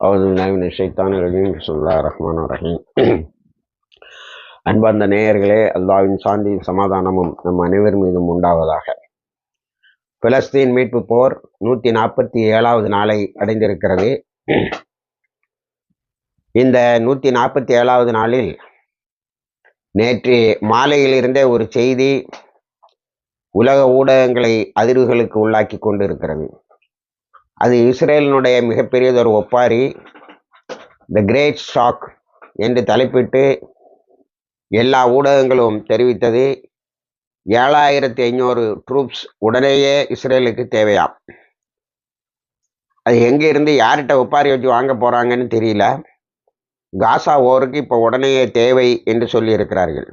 அவது விநாயகன் ரஜீம் ரஹ்மான் ரஹீம். அன்பார்ந்த நேயர்களே அல்லாவின் சாந்தி சமாதானமும் நம் அனைவர் மீதும் உண்டாவதாக. பிலஸ்தீன் மீட்பு போர் நூற்றி நாற்பத்தி ஏழாவது நாளை அடைந்திருக்கிறது. இந்த நூற்றி நாற்பத்தி ஏழாவது நாளில் நேற்று மாலையிலிருந்தே ஒரு செய்தி உலக ஊடகங்களை அதிர்வுகளுக்கு உள்ளாக்கி கொண்டு இருக்கிறது அது இஸ்ரேலினுடைய மிகப்பெரியதொரு ஒப்பாரி. த கிரேட் ஷாக் என்று தலைப்பிட்டு எல்லா ஊடகங்களும் தெரிவித்தது. ஏழாயிரத்தி ஐநூறு ட்ரூப்ஸ் உடனேயே இஸ்ரேலுக்கு தேவையாம். அது எங்கே இருந்து யார்கிட்ட ஒப்பாரி வச்சு வாங்க போகிறாங்கன்னு தெரியல. காசா ஓருக்கு இப்போ உடனேயே தேவை என்று சொல்லியிருக்கிறார்கள்.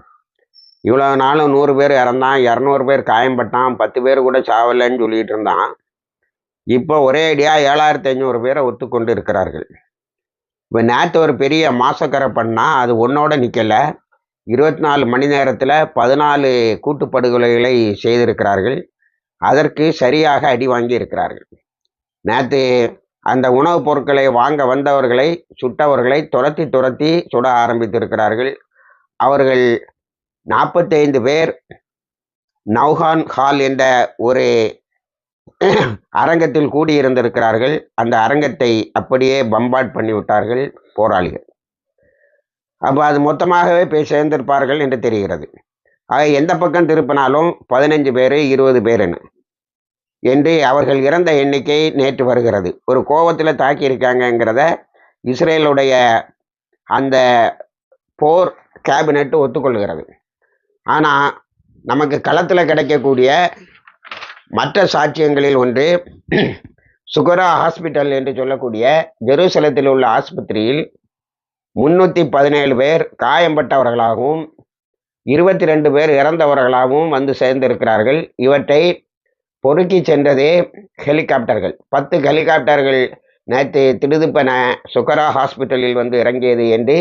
இவ்வளோ நாளும் நூறு பேர் இறந்தான் இரநூறு பேர் காயம்பட்டான் பத்து பேர் கூட சாவலைன்னு சொல்லிகிட்டு இருந்தான். இப்போ ஒரே அடியாக ஏழாயிரத்தி ஐநூறு பேரை ஒத்துக்கொண்டு இருக்கிறார்கள். இப்போ நேற்று ஒரு பெரிய மாசக்கரை பண்ணால் அது ஒன்றோட நிற்கலை இருபத்தி நாலு மணி நேரத்தில் பதினாலு கூட்டுப்படுகொலைகளை செய்திருக்கிறார்கள். அதற்கு சரியாக அடி வாங்கி இருக்கிறார்கள் நேற்று அந்த உணவுப் பொருட்களை வாங்க வந்தவர்களை சுட்டவர்களை துரத்தி துரத்தி சுட ஆரம்பித்திருக்கிறார்கள். அவர்கள் நாற்பத்தைந்து பேர் நவ்ஹான் ஹால் என்ற ஒரு அரங்கத்தில் கூடியிருந்திருக்கிறார்கள். அந்த அரங்கத்தை அப்படியே பம்பாட் பண்ணிவிட்டார்கள் போராளிகள். அப்போ அது மொத்தமாகவே போய் சேர்ந்திருப்பார்கள் என்று தெரிகிறது. ஆக எந்த பக்கம் திருப்பினாலும் பதினஞ்சு பேர் இருபது பேருன்னு. என்று அவர்கள் இறந்த எண்ணிக்கை நேற்று வருகிறது. ஒரு கோபத்தில் தாக்கியிருக்காங்கங்கிறத இஸ்ரேலுடைய அந்த போர் கேபினெட்டு ஒத்துக்கொள்கிறது. ஆனால் நமக்கு களத்தில் கிடைக்கக்கூடிய மற்ற சாட்சியங்களில் ஒன்று சுகரா ஹாஸ்பிட்டல் என்று சொல்லக்கூடிய ஜெருசலத்தில் உள்ள ஆஸ்பத்திரியில் முன்னூற்றி பதினேழு பேர் காயம்பட்டவர்களாகவும் இருபத்தி ரெண்டு பேர் இறந்தவர்களாகவும் வந்து சேர்ந்திருக்கிறார்கள். இவற்றை பொறுக்கி சென்றதே ஹெலிகாப்டர்கள். பத்து ஹெலிகாப்டர்கள் நேற்று திடுதுப்பன சுகரா ஹாஸ்பிட்டலில் வந்து இறங்கியது என்று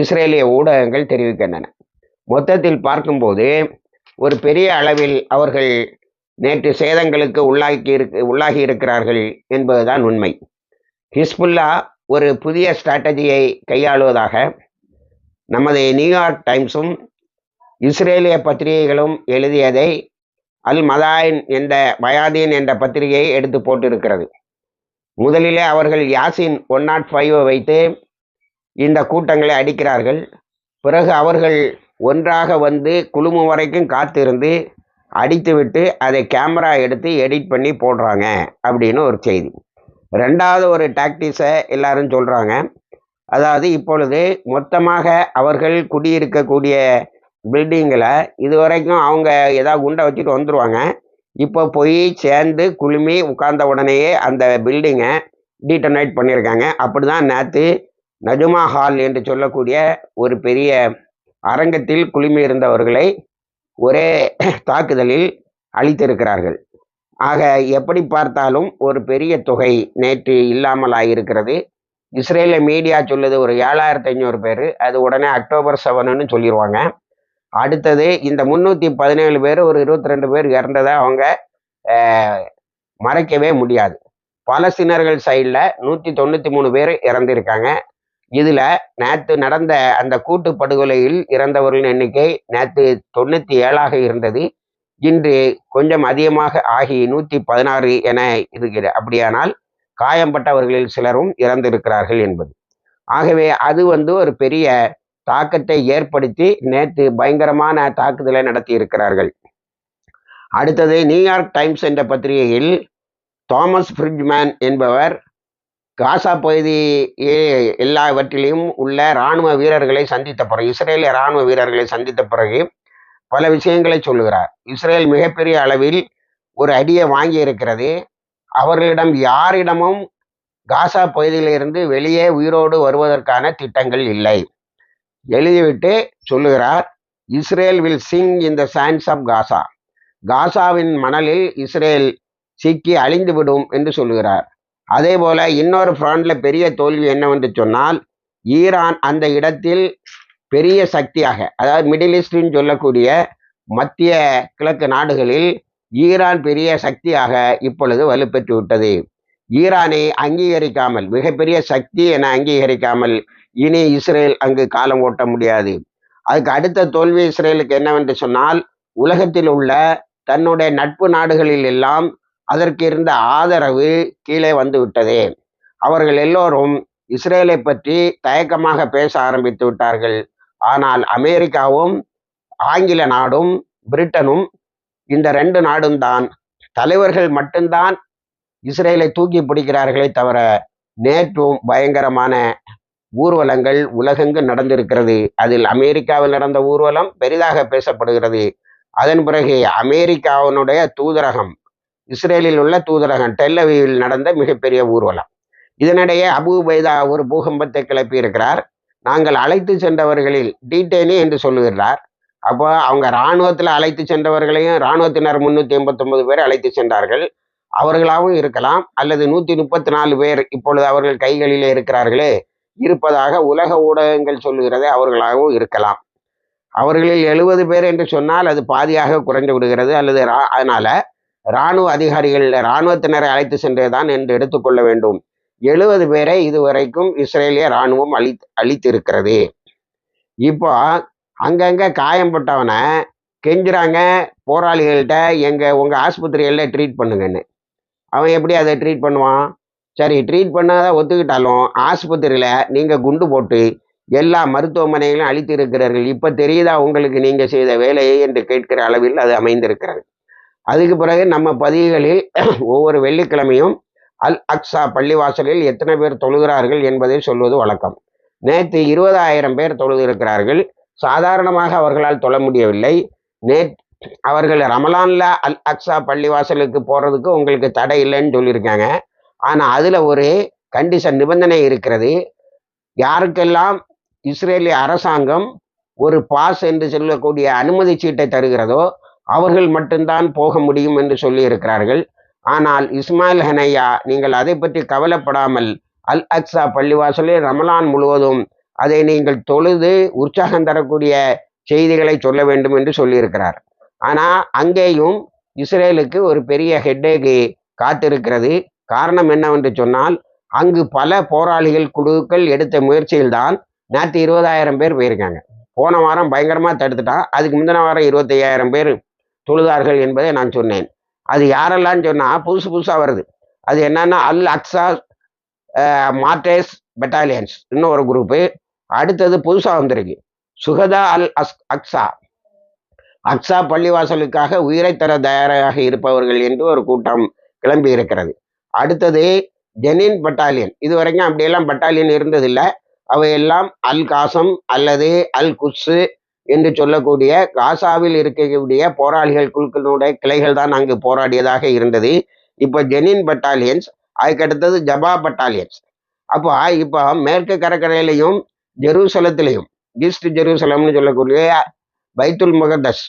இஸ்ரேலிய ஊடகங்கள் தெரிவிக்கின்றன. மொத்தத்தில் பார்க்கும்போது ஒரு பெரிய அளவில் அவர்கள் நேற்று சேதங்களுக்கு உள்ளாக்கி இருக்கு உள்ளாகி இருக்கிறார்கள் என்பதுதான் உண்மை. ஹிஸ்புல்லா ஒரு புதிய ஸ்ட்ராட்டஜியை கையாளுவதாக நமது நியூயார்க் டைம்ஸும் இஸ்ரேலிய பத்திரிகைகளும் எழுதியதை அல் மதாயின் என்ற பயாதீன் என்ற பத்திரிகையை எடுத்து போட்டிருக்கிறது. முதலிலே அவர்கள் யாசின் ஒன் நாட் ஃபைவை வைத்து இந்த கூட்டங்களை அடிக்கிறார்கள். பிறகு அவர்கள் ஒன்றாக வந்து குழுமம் வரைக்கும் காத்திருந்து அடித்துவிட்டு அதை கேமரா எடுத்து எடிட் பண்ணி போடுறாங்க அப்படின்னு ஒரு செய்தி. ரெண்டாவது ஒரு டாக்டிஸை எல்லாரும் சொல்கிறாங்க அதாவது இப்பொழுது மொத்தமாக அவர்கள் குடியிருக்கக்கூடிய பில்டிங்கில் இது வரைக்கும் அவங்க ஏதாவது குண்டை வச்சுட்டு வந்துடுவாங்க இப்போ போய் சேர்ந்து குழுமி உட்கார்ந்த உடனேயே அந்த பில்டிங்கை டீட்டனைட் பண்ணியிருக்காங்க. அப்படி தான் நேற்று நஜுமா ஹால் என்று சொல்லக்கூடிய ஒரு பெரிய அரங்கத்தில் குழுமி இருந்தவர்களை ஒரே தாக்குதலில் அளித்திருக்கிறார்கள் ஆக எப்படி பார்த்தாலும் ஒரு பெரிய தொகை நேற்று இல்லாமல் ஆகியிருக்கிறது இஸ்ரேல மீடியா சொல்லுது ஒரு ஏழாயிரத்தி ஐநூறு பேர் அது உடனே அக்டோபர் செவனுன்னு சொல்லிடுவாங்க அடுத்தது இந்த முந்நூற்றி பதினேழு பேர் ஒரு இருபத்தி ரெண்டு பேர் இறந்ததை அவங்க மறைக்கவே முடியாது. பாலஸ்தீனர்கள் சைடில் நூற்றி தொண்ணூற்றி மூணு பேர் இறந்திருக்காங்க. இதில் நேற்று நடந்த அந்த கூட்டு படுகொலையில் இறந்தவர்களின் எண்ணிக்கை நேற்று தொண்ணூற்றி ஏழாக இருந்தது. இன்று கொஞ்சம் அதிகமாக ஆகி நூற்றி பதினாறு என இருக்கிறது அப்படியானால் காயம்பட்டவர்களில் சிலரும் இறந்திருக்கிறார்கள் என்பது. ஆகவே அது வந்து ஒரு பெரிய தாக்கத்தை ஏற்படுத்தி நேற்று பயங்கரமான தாக்குதலை நடத்தி இருக்கிறார்கள் அடுத்தது நியூயார்க் டைம்ஸ் என்ற பத்திரிகையில் தாமஸ் ஃப்ரிட்ஜ்மேன் என்பவர் காசா பகுதி எல்லாவற்றிலையும் உள்ள இராணுவ வீரர்களை சந்தித்த பிறகு இஸ்ரேலிய இராணுவ வீரர்களை சந்தித்த பிறகு பல விஷயங்களை சொல்லுகிறார். இஸ்ரேல் மிகப்பெரிய அளவில் ஒரு அடியை வாங்கி இருக்கிறது அவர்களிடம் யாரிடமும் காசா பகுதியிலிருந்து வெளியே உயிரோடு வருவதற்கான திட்டங்கள் இல்லை. எழுதிவிட்டு சொல்லுகிறார் Israel will sink in the sands of Gaza காசாவின் மணலில் இஸ்ரேல் சிக்கி அழிந்துவிடும் என்று சொல்லுகிறார். அதே போல இன்னொரு ஃப்ரண்ட்ல பெரிய தோல்வி என்னவென்று சொன்னால் ஈரான் அந்த இடத்தில் பெரிய சக்தியாக அதாவது மிடில் ஈஸ்டின்னு சொல்லக்கூடிய மத்திய கிழக்கு நாடுகளில் ஈரான் பெரிய சக்தியாக இப்பொழுது வலுப்பெற்று விட்டது. ஈரானை அங்கீகரிக்காமல் மிகப்பெரிய சக்தி என அங்கீகரிக்காமல் இனி இஸ்ரேல் அங்கு காலம் ஓட்ட முடியாது. அதுக்கு அடுத்த தோல்வி இஸ்ரேலுக்கு என்னவென்று சொன்னால் உலகத்தில் உள்ள தன்னுடைய நட்பு நாடுகளில் எல்லாம் அதற்கு இருந்த ஆதரவு கீழே வந்து விட்டது. அவர்கள் எல்லோரும் இஸ்ரேலை பற்றி தயக்கமாக பேச ஆரம்பித்து விட்டார்கள். ஆனால் அமெரிக்காவும் ஆங்கில நாடும் பிரிட்டனும் இந்த ரெண்டு நாடும் தான் தலைவர்கள் மட்டும்தான் இஸ்ரேலை தூக்கி பிடிக்கிறார்களே தவிர நேற்றும் பயங்கரமான ஊர்வலங்கள் உலகெங்கு நடந்திருக்கிறது. அதில் அமெரிக்காவில் நடந்த ஊர்வலம் பெரிதாக பேசப்படுகிறது. அதன் பிறகு அமெரிக்காவினுடைய தூதரகம் இஸ்ரேலில் உள்ள தூதரகம் டெல்லவியில் நடந்த மிகப்பெரிய ஊர்வலம். இதனிடையே அபு பைதா ஒரு பூகம்பத்தை கிளப்பி இருக்கிறார் நாங்கள் அழைத்து சென்றவர்களில் டீட்டெயினி என்று சொல்லுகிறார். அப்போ அவங்க இராணுவத்தில் அழைத்து சென்றவர்களையும் இராணுவத்தினர் எண்பத்தி எண்பத்தொன்பது பேர் அழைத்து சென்றார்கள். அவர்களாகவும் இருக்கலாம். அல்லது நூற்றி முப்பத்தி நாலு பேர் இப்பொழுது அவர்கள் கைகளிலே இருக்கிறார்களே. இருப்பதாக உலக ஊடகங்கள் சொல்லுகிறதே. அவர்களாகவும் இருக்கலாம். அவர்களில் எழுபது பேர் என்று சொன்னால் அது பாதியாக குறைந்து விடுகிறது. அல்லது அதனால இராணுவ அதிகாரிகள் இராணுவத்தினரை அழைத்து சென்றதுதான் என்று எடுத்துக்கொள்ள வேண்டும். எழுபது பேரை இதுவரைக்கும் இஸ்ரேலிய இராணுவம் அழி அழித்திருக்கிறது. இப்போ அங்கங்கே காயம்பட்டவனை கெஞ்சுறாங்க போராளிகள்கிட்ட எங்கள் உங்கள் ஆஸ்பத்திரிகளில் ட்ரீட் பண்ணுங்கன்னு. அவன் எப்படி அதை ட்ரீட் பண்ணுவான்? சரி ட்ரீட் பண்ணாத ஒத்துக்கிட்டாலும் ஆஸ்பத்திரியில் நீங்கள் குண்டு போட்டு எல்லா மருத்துவமனைகளும் அழித்து இருக்கிறார்கள் இப்போ தெரியுதா உங்களுக்கு நீங்கள் செய்த வேலையை என்று கேட்கிற அளவில் அது அமைந்திருக்கிறது. அதுக்கு பிறகு நம்ம பதிவுகளில் ஒவ்வொரு வெள்ளிக்கிழமையும் அல் அக்ஸா பள்ளிவாசலில் எத்தனை பேர் தொழுகிறார்கள் என்பதை சொல்வது வழக்கம். நேற்று இருபதாயிரம் பேர் தொழுதிருக்கிறார்கள். சாதாரணமாக அவர்களால் தொழ முடியவில்லை. நே அவர்கள் ரமலான்ல அல் அக்ஸா பள்ளிவாசலுக்கு போகிறதுக்கு உங்களுக்கு தடை இல்லைன்னு சொல்லியிருக்காங்க. ஆனால் அதில் ஒரு கண்டிஷன் நிபந்தனை இருக்கிறது. யாருக்கெல்லாம் இஸ்ரேலிய அரசாங்கம் ஒரு பாஸ் என்று சொல்லக்கூடிய அனுமதி சீட்டை தருகிறதோ அவர்கள் மட்டும்தான் போக முடியும் என்று சொல்லியிருக்கிறார்கள். ஆனால் இஸ்மாயில் ஹனையா நீங்கள் அதை பற்றி கவலைப்படாமல் அல் அக்ஸா பள்ளிவாசலில் ரமலான் முழுவதும் அதை நீங்கள் தொழுது உற்சாகம் தரக்கூடிய செய்திகளை சொல்ல வேண்டும் என்று சொல்லியிருக்கிறார். ஆனால் அங்கேயும் இஸ்ரேலுக்கு ஒரு பெரிய ஹெட்டேக்கு காத்திருக்கிறது. காரணம் என்னவென்று சொன்னால் அங்கு பல போராளிகள் குழுக்கள் எடுத்த முயற்சியில்தான் நேற்று இருபதாயிரம் பேர் போயிருக்காங்க. போன வாரம் பயங்கரமாக தடுத்துட்டான் அதுக்கு முந்தின வாரம் இருபத்தையாயிரம் பேர் தொழுதார்கள் என்பதை நான் சொன்னேன். அது யாரெல்லாம் சொன்னால் புதுசு புதுசாக வருது. அது என்னன்னா அல் அக்ஸா மார்டேஸ் பெட்டாலியன்ஸ் இன்னும் ஒரு குரூப்பு. அடுத்தது புதுசாக வந்திருக்கு. சுகதா அல் அஸ் அக்ஸா. அக்ஸா பள்ளிவாசலுக்காக உயிரை தர தயாராக இருப்பவர்கள் என்று ஒரு கூட்டம் கிளம்பி இருக்கிறது. அடுத்தது ஜெனின் பட்டாலியன். இது வரைக்கும் அப்படியெல்லாம் பட்டாலியன் இருந்ததில்லை. அவையெல்லாம் அல் காசம் அல்லது அல் குஸ்ஸு என்று சொல்லக்கூடிய காசாவில் இருக்கக்கூடிய போராளிகள் குழுக்களுடைய கிளைகள் தான் அங்கு போராடியதாக இருந்தது. இப்போ ஜெனின் பட்டாலியன்ஸ் அதுக்கடுத்தது ஜபா பட்டாலியன்ஸ். அப்போ இப்போ மேற்கு கடற்கரையிலையும் ஜெருசலத்திலையும் ஈஸ்ட் ஜெருசலம்னு சொல்லக்கூடிய பைத்துல் முகதஸ்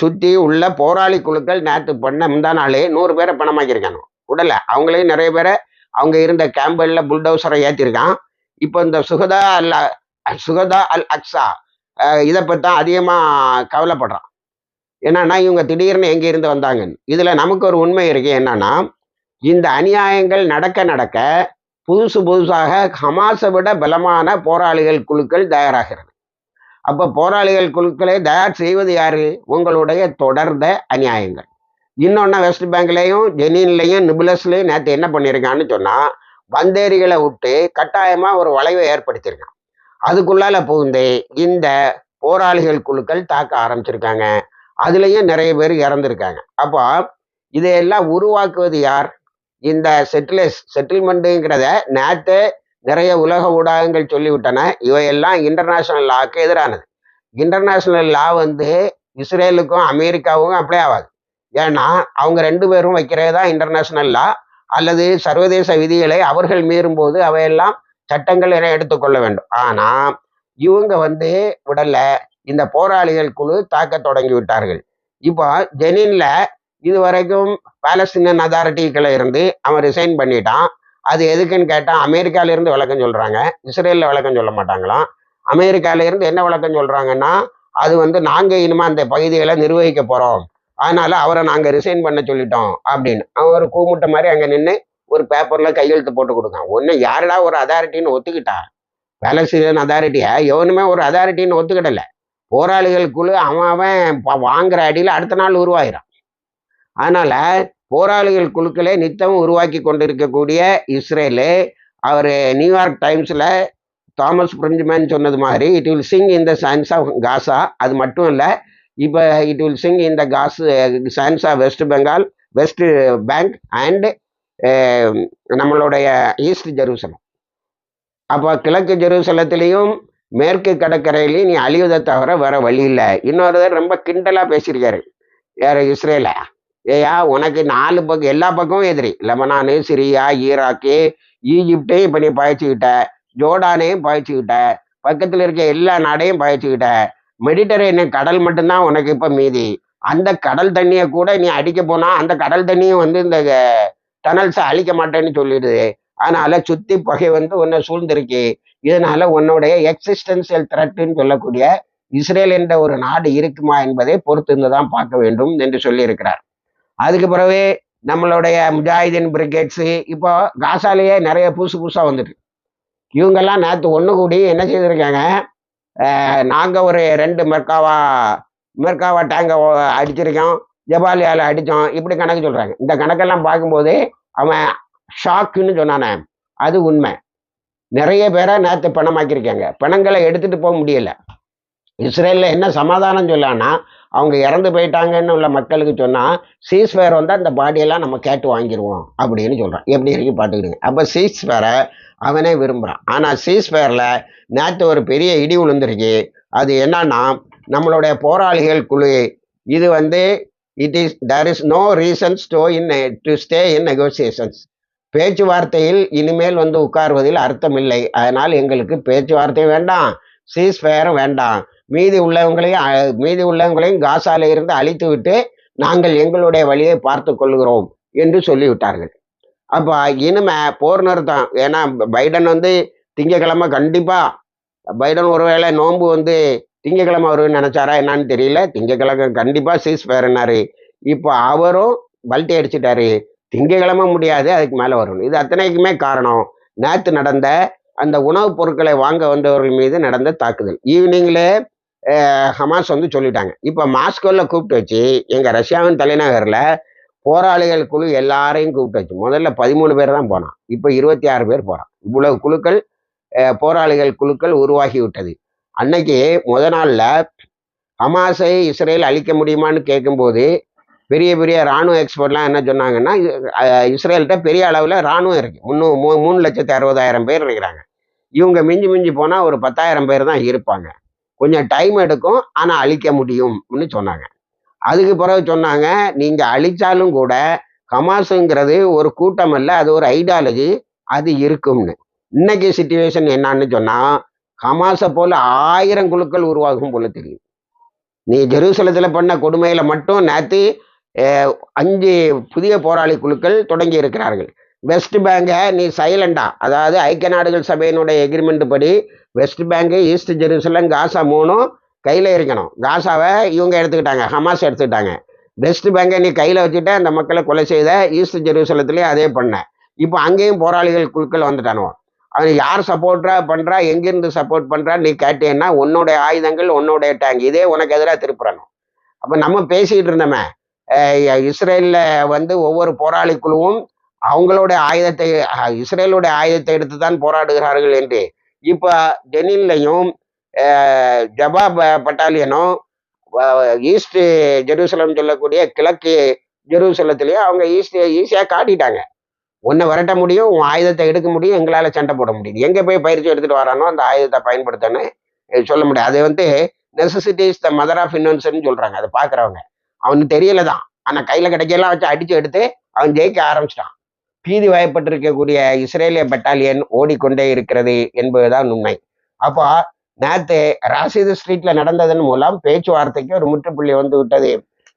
சுற்றி உள்ள போராளி குழுக்கள் நேற்று பண்ண முந்தா நாளே நூறு பேரை பணமாக்கியிருக்காங்க. உடலை அவங்களையும் நிறைய பேரை அவங்க இருந்த கேம்புகளில் புல்டோசரை ஏற்றிருக்கான் இப்போ இந்த சுகதா அல் சுகதா அல் அக்ஸா இதை பற்றி தான் அதிகமாக கவலைப்படுறான். என்னன்னா இவங்க திடீர்னு எங்கே இருந்து வந்தாங்கன்னு. இதில் நமக்கு ஒரு உண்மை இருக்கு. என்னன்னா இந்த அநியாயங்கள் நடக்க நடக்க புதுசு புதுசாக ஹமாஸை விட பலமான போராளிகள் குழுக்கள் தயாராகிறது. அப்போ போராளிகள் குழுக்களை தயார் செய்வது யாரு? உங்களுடைய தொடர்ந்த அநியாயங்கள். இன்னொன்று வெஸ்ட் பேங்க்லேயும் ஜெனின்லையும் நிபுலஸ்லையும் நேற்று என்ன பண்ணியிருக்கான்னு சொன்னால் வந்தேரிகளை விட்டு கட்டாயமாக ஒரு வளைவை ஏற்படுத்தியிருக்கான் அதுக்குள்ளால புகுந்து இந்த போராளிகள் குழுக்கள் தாக்க ஆரம்பிச்சிருக்காங்க. அதுலேயும் நிறைய பேர் இறந்துருக்காங்க. அப்போ இதையெல்லாம் உருவாக்குவது யார்? இந்த செட்டிலேஸ் செட்டில்மெண்ட்டுங்கிறத நேற்று நிறைய உலக ஊடகங்கள் சொல்லிவிட்டன. இவையெல்லாம் இன்டர்நேஷ்னல் லாவுக்கு எதிரானது. இன்டர்நேஷ்னல் லா வந்து இஸ்ரேலுக்கும் அமெரிக்காவுக்கும் அப்ளை ஆகாது. ஏன்னா அவங்க ரெண்டு பேரும் வைக்கிறது தான் இன்டர்நேஷ்னல் லா அல்லது சர்வதேச விதிகளை அவர்கள் மீறும்போது அவையெல்லாம் சட்டங்கள் என எடுத்துக்கொள்ள வேண்டும். ஆனால் இவங்க வந்து உடல்ல இந்த போராளிகள் குழு தாக்க தொடங்கி விட்டார்கள். இப்போ ஜெனின்ல இது வரைக்கும் பாலஸ்தீனியன் அதாரிட்டிகளை இருந்து அவன் ரிசைன் பண்ணிட்டான். அது எதுக்குன்னு கேட்டால் அமெரிக்கால இருந்து விளக்கம் சொல்றாங்க. இஸ்ரேலில் விளக்கம் சொல்ல மாட்டாங்களாம் அமெரிக்கால இருந்து என்ன விளக்கம் சொல்றாங்கன்னா அது வந்து நாங்க இனிமே அந்த பகுதிகளை நிர்வகிக்க போறோம். அதனால அவரை நாங்க ரிசைன் பண்ண சொல்லிட்டோம் அப்படின்னு. அவன் ஒரு மாதிரி அங்க நின்று ஒரு பேப்பர்ல கையெழுத்து போட்டு கொடுக்கான் ஒன்று யாருடா ஒரு அதாரிட்டின்னு ஒத்துக்கிட்டா? பேலஸ்தீன் அதாரிட்டியா எவனுமே ஒரு அதாரிட்டின்னு ஒத்துக்கிடல. போராளிகள் குழு அவன் அவன் வாங்குற அடியில் அடுத்த நாள் உருவாகிறான் அதனால போராளிகள் குழுக்களே நித்தம் உருவாக்கி கொண்டிருக்கக்கூடிய இஸ்ரேலு அவர் நியூயார்க் டைம்ஸில் தாமஸ் பிரிஞ்சுமேன் சொன்னது மாதிரி இட் வில் சிங் இந்த சயின்ஸ் ஆஃப் காசா அது மட்டும் இல்லை இப்போ இட் வில் சிங் இந்த காசு science of West Bengal West Bank and நம்மளுடைய ஈஸ்ட் ஜெருசலம். அப்போ கிழக்கு ஜெருசலத்திலையும் மேற்கு கடற்கரையிலையும் நீ அழிவதை தவிர வேற வழி இல்லை. இன்னொரு ரொம்ப கிண்டலாக பேசியிருக்காரு. வேற இஸ்ரேல? ஏயா உனக்கு நாலு பக்கம் எல்லா பக்கமும் எதிரி. லெபனானு சிரியா ஈராக்கு ஈஜிப்டையும் இப்போ நீ பாய்ச்சிக்கிட்ட. ஜோர்டானையும் பாய்ச்சிக்கிட்ட. பக்கத்தில் இருக்க எல்லா நாடையும் பாய்ச்சிக்கிட்ட. மெடிட்டரேனியன் கடல் மட்டும்தான் உனக்கு இப்போ மீதி. அந்த கடல் தண்ணியை கூட நீ அடிக்க போனால் அந்த கடல் தண்ணியும் வந்து இந்த டனல்ஸை அழிக்க மாட்டேன்னு சொல்லிடுது. அதனால சுத்தி பகை வந்து உன்னை சூழ்ந்திருக்கு. இதனால உன்னுடைய எக்ஸிஸ்டன்சியல் த்ரெட்டுன்னு சொல்லக்கூடிய இஸ்ரேல் என்ற ஒரு நாடு இருக்குமா என்பதை பொறுத்திருந்து தான் பார்க்க வேண்டும் என்று சொல்லியிருக்கிறார். அதுக்கு பிறகு நம்மளுடைய முஜாஹிதீன் பிரிகேட்ஸு இப்போ காசாலேயே நிறைய புதுசு புதுசாக வந்துட்டு. இவங்கெல்லாம் நேற்று ஒன்று கூடி என்ன செய்திருக்காங்க? நாங்கள் ஒரு ரெண்டு மெர்காவா மெர்காவா டேங்கை அடிச்சிருக்கோம். ஜபாலியாவில் அடித்தோம் இப்படி கணக்கு சொல்கிறாங்க இந்த கணக்கெல்லாம் பார்க்கும்போது அவன் ஷாக்குன்னு சொன்னானே. அது உண்மை. நிறைய பேரை நேற்று பணமாக்கியிருக்காங்க. பணங்களை எடுத்துகிட்டு போக முடியல. இஸ்ரேலில் என்ன சமாதானம் சொல்லான்னா அவங்க இறந்து போயிட்டாங்கன்னு உள்ள மக்களுக்கு சொன்னால் சீஸ்வேர் வந்தால் அந்த பாடியெல்லாம் நம்ம கேட்டு வாங்கிடுவோம் அப்படின்னு சொல்கிறான் எப்படி இருக்கு பார்த்துக்கிடுங்க. அப்போ சீஸ்வேரை அவனே விரும்புகிறான் ஆனால் சீஸ்வேரில் நேற்று ஒரு பெரிய இடி விழுந்திருக்கு. அது என்னன்னா நம்மளுடைய போராளிகள் குழு இது வந்து it is there is no reasons to in to stay in negotiations பேச்சுவார்த்தையில் இனிமேல் வந்து உட்காருவதில் அர்த்தம் இல்லை அதனால் எங்களுக்கு பேச்சுவார்த்தை வேண்டாம். சீஸ் ஃபயரும் வேண்டாம். மீதி உள்ளவங்களையும் மீதி உள்ளவங்களையும் காசால இருந்து அழித்து விட்டு நாங்கள் எங்களுடைய வழியை பார்த்து கொள்கிறோம் என்று சொல்லிவிட்டார்கள். அப்போ இனிமே போர் நிறுத்தம். ஏன்னா பைடன் வந்து திங்கக்கிழமை கண்டிப்பாக பைடன் ஒருவேளை நோன்பு வந்து திங்கக்கிழமை அவர் நினைச்சாரா என்னன்னு தெரியல. திங்கக்கிழமை கண்டிப்பா சீஸ் பேரனாரு இப்போ அவரும் பல்ட்டி அடிச்சிட்டாரு. திங்கக்கிழமை முடியாது அதுக்கு மேலே வரும் இது அத்தனைக்குமே காரணம். நேற்று நடந்த அந்த உணவுப் பொருட்களை வாங்க வந்தவர்கள் மீது நடந்த தாக்குதல். ஈவினிங்கில் ஹமாஸ் வந்து சொல்லிட்டாங்க. இப்போ மாஸ்கோவில் கூப்பிட்டு வச்சு எங்கள் ரஷ்யாவின் தலைநகரில் போராளிகள் குழு எல்லாரையும் கூப்பிட்டு வச்சு முதல்ல பதிமூணு பேர் தான் போனான். இப்போ இருபத்தி ஆறு பேர் போகிறான் இவ்வளவு குழுக்கள் போராளிகள் குழுக்கள் உருவாகி விட்டது அன்னைக்கு முத நாளில் ஹமாஸை இஸ்ரேல் அழிக்க முடியுமான்னு கேட்கும்போது பெரிய பெரிய ராணுவ எக்ஸ்பர்ட்லாம் என்ன சொன்னாங்கன்னா இஸ்ரேல்கிட்ட பெரிய அளவில் ராணுவம் இருக்குது முன்னூ மூ மூணு லட்சத்தி அறுபதாயிரம் பேர் இருக்கிறாங்க. இவங்க மிஞ்சி மிஞ்சி போனால் ஒரு பத்தாயிரம் பேர் தான் இருப்பாங்க. கொஞ்சம் டைம் எடுக்கும் ஆனால் அழிக்க முடியும்னு சொன்னாங்க. அதுக்கு பிறகு சொன்னாங்க நீங்கள் அழிச்சாலும் கூட ஹமாஸுங்கிறது ஒரு கூட்டம் அல்ல அது ஒரு ஐடியாலஜி அது இருக்கும்னு. இன்னைக்கு சுச்சுவேஷன் என்னன்னு சொன்னால் ஹமாஸை போல ஆயிரம் குழுக்கள் உருவாகும் போல தெரியும். நீ ஜெருசலத்தில் பண்ண கொடுமையில மட்டும் நேற்று அஞ்சு புதிய போராளி குழுக்கள் தொடங்கி இருக்கிறார்கள். வெஸ்ட் பேங்கை நீ சைலண்டா. அதாவது ஐக்கிய நாடுகள் சபையினுடைய எக்ரிமெண்ட் படி West Bank East Jerusalem Gaza மூணும் கையில் இருக்கணும். காசாவை இவங்க எடுத்துக்கிட்டாங்க ஹமாஸ் எடுத்துக்கிட்டாங்க. வெஸ்ட் பேங்கை நீ கையில் வச்சுட்டு அந்த மக்களை கொலை செய்த ஈஸ்ட் ஜெருசலத்துலேயே அதே பண்ண. இப்போ அங்கேயும் போராளிகள் குழுக்கள் வந்துட்டானுவோம் அவன் யார் சப்போர்ட்டா பண்ணுறா எங்கேருந்து சப்போர்ட் பண்ணுறா நீ கேட்டேன்னா உன்னுடைய ஆயுதங்கள் உன்னுடைய டேங்க் இதே உனக்கு எதிராக திருப்புறணும். அப்போ நம்ம பேசிக்கிட்டு இருந்தோமே இஸ்ரேலில் வந்து ஒவ்வொரு போராளி குழுவும் அவங்களுடைய ஆயுதத்தை இஸ்ரேலுடைய ஆயுதத்தை எடுத்து தான் போராடுகிறார்கள் என்று. இப்போ ஜெனின்லையும் ஜபா பட்டாலியனும் ஈஸ்ட் ஜெருசலம் சொல்லக்கூடிய கிழக்கு ஜெருசலத்திலையும் அவங்க ஈஸ்ட் ஈஸியாக காட்டிட்டாங்க. உன்னை விரட்ட முடியும் உன் ஆயுதத்தை எடுக்க முடியும் எங்களால் சண்டை போட முடியும். எங்கே போய் பயிற்சி எடுத்துகிட்டு வரானோ அந்த ஆயுதத்தை பயன்படுத்தன்னு சொல்ல முடியாது. அது வந்து necessities the mother of invention சொல்கிறாங்க அதை பார்க்குறவங்க. அவனுக்கு தெரியல தான். ஆனால் கையில் கிடைக்கலாம் வச்சு அடித்து எடுத்து அவன் ஜெயிக்க ஆரம்பிச்சிட்டான். பீதி வயப்பட்டிருக்கக்கூடிய இஸ்ரேலிய பட்டாலியன் ஓடிக்கொண்டே இருக்கிறது என்பதுதான் உண்மை. அப்போ நேற்று ராசிது ஸ்ட்ரீட்ல நடந்ததன் மூலம் பேச்சுவார்த்தைக்கு ஒரு முற்றுப்புள்ளி வந்து விட்டது.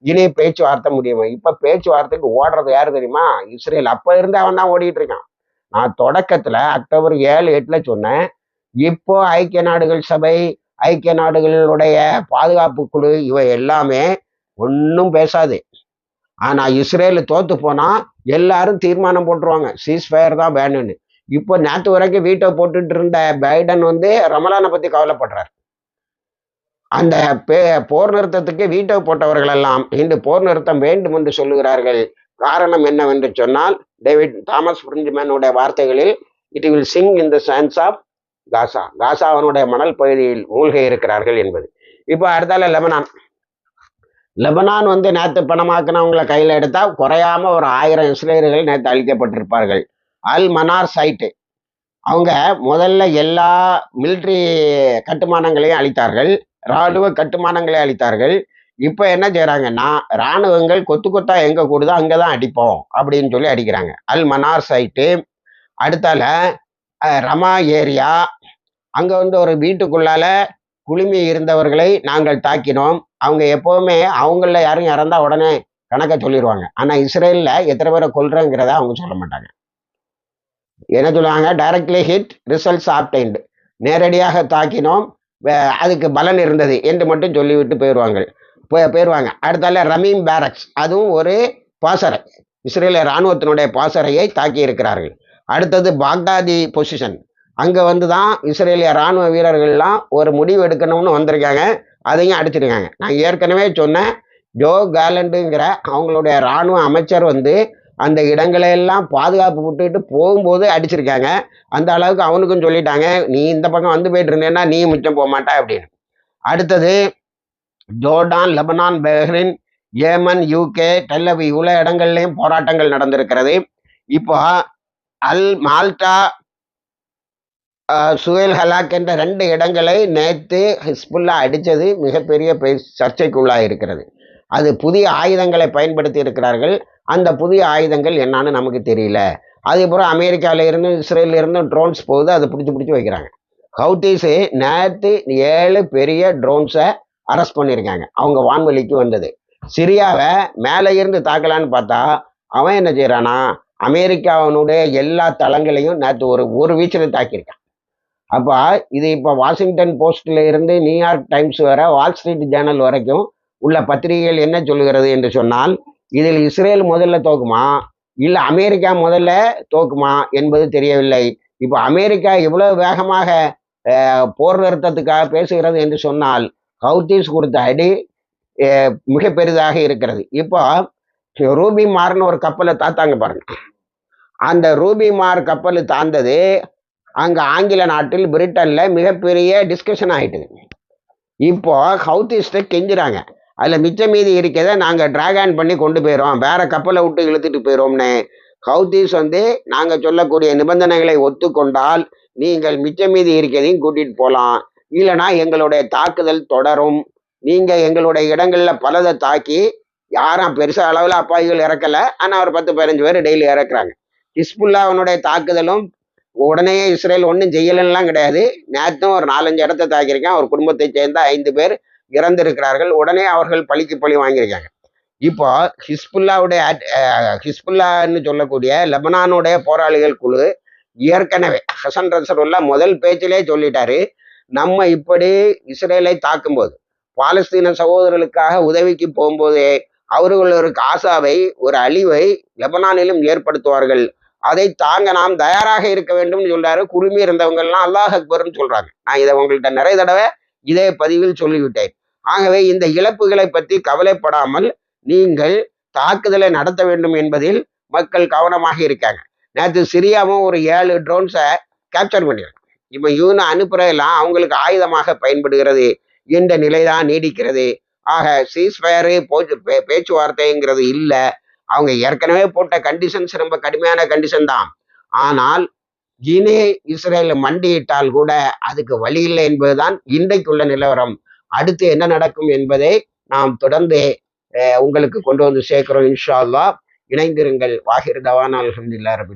இனி பேச்சுவார்த்தை முடியுமா? இப்ப பேச்சுவார்த்தைக்கு ஓடுறது யாரு தெரியுமா? இஸ்ரேல். அப்ப இருந்து அவன் தான் ஓடிட்டு இருக்கான். நான் தொடக்கத்துல அக்டோபர் ஏழு எட்டுல சொன்னேன். இப்போ ஐக்கிய நாடுகள் சபை ஐக்கிய நாடுகளுடைய பாதுகாப்பு குழு இவை எல்லாமே ஒன்றும் பேசாது. ஆனா இஸ்ரேலு தோத்து போனா எல்லாரும் தீர்மானம் போட்டுருவாங்க. சீஸ்ஃபயர் தான் வேணும்னு. இப்போ நேற்று வரைக்கும் வீட்டை போட்டுட்டு இருந்த பைடன் வந்து ரமலானை பற்றி கவலைப்படுறார். அந்த பே போர் நிறுத்தத்துக்கு வீட்டோ போட்டவர்கள் எல்லாம் இன்று போர் நிறுத்தம் வேண்டும் என்று சொல்லுகிறார்கள். காரணம் என்னவென்று சொன்னால் டேவிட் தாமஸ் பிரிஞ்சுமேனுடைய வார்த்தைகளில் it will sink in the sands of Gaza Gaza அவனுடைய மணல் பகுதியில் மூழ்க இருக்கிறார்கள் என்பது. இப்போ அடுத்தால லெபனான். லெபனான் வந்து நேற்று பணமாக்கினவங்களை கையில் எடுத்தால் குறையாம ஒரு ஆயிரம் இஸ்ரேலர்கள் நேற்று அழிக்கப்பட்டிருப்பார்கள். அல் மனார் சைட்டு. அவங்க முதல்ல எல்லா மிலிட்ரி கட்டுமானங்களையும் அழித்தார்கள். இராணுவ கட்டுமானங்களை அளித்தார்கள். இப்போ என்ன செய்கிறாங்கன்னா இராணுவங்கள் கொத்து கொத்தா எங்கே கூடுதோ அங்கே தான் அடிப்போம் அப்படின்னு சொல்லி அடிக்கிறாங்க. அல் மனார் சைட்டு அடுத்தால ரமா ஏரியா அங்கே வந்து ஒரு வீட்டுக்குள்ளால குளுமி இருந்தவர்களை நாங்கள் தாக்கினோம். அவங்க எப்போவுமே அவங்கள யாரும் இறந்தா உடனே கணக்கை சொல்லிடுவாங்க ஆனால் இஸ்ரேலில் எத்தனை பேரை கொள்றங்கிறத அவங்க சொல்ல மாட்டாங்க. என்ன சொல்லுவாங்க? டைரக்ட்லி ஹிட் ரிசல்ட்ஸ் ஆப்டைன்டு நேரடியாக தாக்கினோம். அதுக்கு பலன் இருந்தது என்று மட்டும் சொல்லிவிட்டு போயிடுவாங்க போயிடுவாங்க அடுத்தால ரமீம் பேரக்ஸ் அதுவும் ஒரு பாசறை. இஸ்ரேல இராணுவத்தினுடைய பாசறையை தாக்கி இருக்கிறார்கள். அடுத்தது பாக்தாதி பொசிஷன் அங்கே வந்து தான் இஸ்ரேலிய இராணுவ வீரர்கள்லாம் ஒரு முடிவு எடுக்கணும்னு வந்திருக்காங்க. அதையும் அடிச்சிருக்காங்க. நான் ஏற்கனவே சொன்னேன் ஜோ கேலண்டுங்கிற அவங்களுடைய இராணுவ அமைச்சர் வந்து அந்த இடங்களையெல்லாம் பாதுகாப்பு விட்டுட்டு போகும்போது அடிச்சிருக்காங்க. அந்த அளவுக்கு அவனுக்கும் சொல்லிட்டாங்க நீ இந்த பக்கம் வந்து போயிட்டு இருந்தேன்னா நீ மிச்சம் போக மாட்டா அப்படின்னு. அடுத்தது Jordan Lebanon Bahrain Yemen UK Tel Aviv இவ்வளோ இடங்கள்லையும் போராட்டங்கள் நடந்திருக்கிறது. இப்போ அல் மால்டா சுயல் ஹலாக் என்ற ரெண்டு இடங்களை நேற்று ஹிஸ்புல்லா அடித்தது மிகப்பெரிய சர்ச்சைக்குள்ளாக இருக்கிறது அது புதிய ஆயுதங்களை பயன்படுத்தி இருக்கிறார்கள். அந்த புதிய ஆயுதங்கள் என்னான்னு நமக்கு தெரியல. அதுக்கப்புறம் அமெரிக்காவில் இருந்து இஸ்ரேலில் இருந்து ட்ரோன்ஸ் போகுது அதை பிடிச்சி பிடிச்சி வைக்கிறாங்க. ஹவுட்டிஸு நேற்று ஏழு பெரிய ட்ரோன்ஸை அரெஸ்ட் பண்ணியிருக்காங்க. அவங்க வான்வெளிக்கு வந்தது. சிரியாவை மேலே இருந்து தாக்கலான்னு பார்த்தா அவன் என்ன செய்கிறானா அமெரிக்காவினுடைய எல்லா தளங்களையும் நேற்று ஒரு ஒரு வீச்சில் தாக்கியிருக்கான். அப்போ இது இப்போ வாஷிங்டன் போஸ்டில் இருந்து நியூயார்க் டைம்ஸ் வர வால் ஸ்ட்ரீட் ஜேர்னல் வரைக்கும் உள்ள பத்திரிகைகள் என்ன சொல்லுகிறது என்று சொன்னால் இதில் இஸ்ரேல் முதல்ல தோக்குமா? இல்லை அமெரிக்கா முதல்ல தோக்குமா என்பது தெரியவில்லை. இப்போ அமெரிக்கா இவ்வளவு வேகமாக போர் நிறுத்தத்துக்காக பேசுகிறது என்று சொன்னால் ஹவுத்தீஸ் கொடுத்த அடி மிக பெரிதாக இருக்கிறது. இப்போ ரூபி மார்னு ஒரு கப்பலை தாத்தாங்க பாருங்க. அந்த ரூபி மார் கப்பல் தாந்தது அங்கே ஆங்கில நாட்டில் பிரிட்டனில் மிகப்பெரிய டிஸ்கஷன் ஆகிட்டுது இப்போ ஹவுத்திஸ்ட்டை கெஞ்சுறாங்க. அதில் மிச்சம் மீதி இருக்கிறத நாங்கள் ட்ராகன் பண்ணி கொண்டு போயிடும் வேற கப்பலை விட்டு இழுத்துட்டு போயிடும்னு ஹவுதீஸ் வந்து நாங்கள் சொல்லக்கூடிய நிபந்தனைகளை ஒத்துக்கொண்டால் நீங்கள் மிச்சம் மீதி இருக்கிறதையும் கூட்டிகிட்டு போகலாம் இல்லைனா எங்களுடைய தாக்குதல் தொடரும். நீங்கள் எங்களுடைய இடங்களில் பலதை தாக்கி யாரும் பெருசாக அளவில் அப்பாவிகள் இறக்கலை. ஆனால் ஒரு பத்து பதினஞ்சு பேர் டெய்லி இறக்குறாங்க. ஹிஸ்புல்லாவனுடைய தாக்குதலும் உடனே இஸ்ரேல் ஒன்றும் செய்யலைன்னெலாம் கிடையாது. நேற்றும் ஒரு நாலஞ்சு இடத்த தாக்கியிருக்கேன். ஒரு குடும்பத்தை சேர்ந்த ஐந்து பேர் இறந்திருக்கிறார்கள். உடனே அவர்கள் பழிக்கு பழி வாங்கியிருக்காங்க. இப்போ ஹிஸ்புல்லாவுடைய ஹிஸ்புல்லான்னு சொல்லக்கூடிய லெபனானுடைய போராளிகள் குழு ஏற்கனவே ஹசன் ரசருல்லா முதல் பேச்சிலே சொல்லிட்டாரு நம்ம இப்படி இஸ்ரேலை தாக்கும்போது பாலஸ்தீன சகோதரர்களுக்காக உதவிக்கு போகும்போதே அவர்கள் ஒரு காசாவை ஒரு அழிவை லெபனானிலும் ஏற்படுத்துவார்கள். அதை தாங்க நாம் தயாராக இருக்க வேண்டும் சொல்றாரு. குறுமி இருந்தவங்கள்லாம் அல்லாஹ் அக்பர்னு சொல்றாங்க. நான் இதை உங்கள்கிட்ட நிறைய தடவை இதே பதிவில் சொல்லிவிட்டேன். ஆகவே இந்த இழப்புகளை பற்றி கவலைப்படாமல் நீங்கள் தாக்குதலை நடத்த வேண்டும் என்பதில் மக்கள் கவனமாக இருக்காங்க. நேற்று சிரியாவும் ஒரு ஏழு ட்ரோன்ஸை கேப்சர் பண்ணியிருக்காங்க இப்போ இவனு அனுப்புறதெல்லாம் அவங்களுக்கு ஆயுதமாக பயன்படுகிறது. என்ற நிலைதான் நீடிக்கிறது. ஆக சீஸ்ஃபயரு பேச்சுவார்த்தைங்கிறது இல்லை. அவங்க ஏற்கனவே போட்ட கண்டிஷன்ஸ் ரொம்ப கடுமையான கண்டிஷன் தான். ஆனால் கினே இஸ்ரேல் மண்டியிட்டால் கூட அதுக்கு வழி இல்லை என்பதுதான் இன்றைக்குள்ள நிலவரம். அடுத்து என்ன நடக்கும் என்பதை நாம் தொடர்ந்து உங்களுக்கு கொண்டு வந்து சேர்க்கிறோம் இன்ஷா அல்லா இணைந்திருங்கள். வாகிர் தவான் அலமதுல்லா ரபி